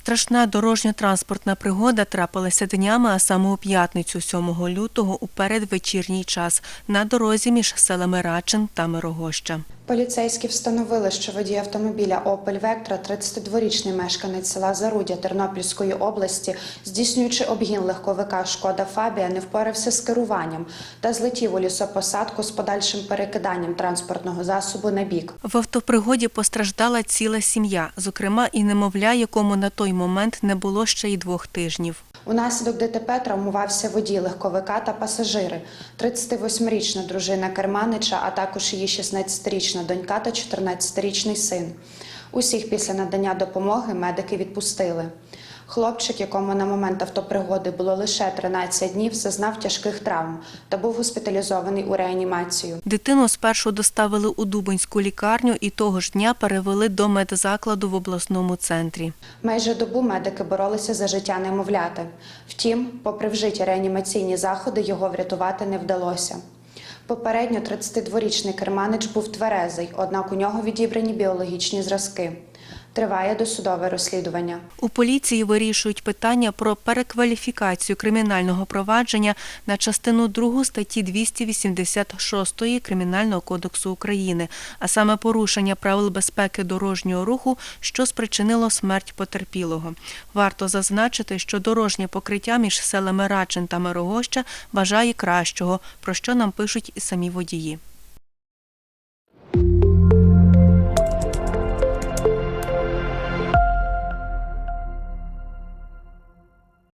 Страшна дорожня транспортна пригода трапилася днями, а саме у п'ятницю 7 лютого у передвечірній час на дорозі між селами Рачин та Мирогоща. Поліцейські встановили, що водій автомобіля Опель Вектра, 32-річний мешканець села Зарудя Тернопільської області, здійснюючи обгін легковика Шкода Фабія, не впорався з керуванням та злетів у лісопосадку з подальшим перекиданням транспортного засобу на бік. В автопригоді постраждала ціла сім'я, зокрема і немовля, якому на той момент не було ще й двох тижнів. Унаслідок ДТП травмувався водій легковика та пасажири, 38-річна дружина керманича, а також її 16-річна донька та 14-річний син. Усіх після надання допомоги медики відпустили. Хлопчик, якому на момент автопригоди було лише 13 днів, зазнав тяжких травм та був госпіталізований у реанімацію. Дитину спершу доставили у Дубинську лікарню і того ж дня перевели до медзакладу в обласному центрі. Майже добу медики боролися за життя немовляти. Втім, попри вжиті реанімаційні заходи, його врятувати не вдалося. Попередньо 32-річний керманич був тверезий, однак у нього відібрані біологічні зразки. Триває досудове розслідування. У поліції вирішують питання про перекваліфікацію кримінального провадження на частину 2 статті 286 Кримінального кодексу України, а саме порушення правил безпеки дорожнього руху, що спричинило смерть потерпілого. Варто зазначити, що дорожнє покриття між селами Рачин та Мирогоща бажає кращого, про що нам пишуть і самі водії.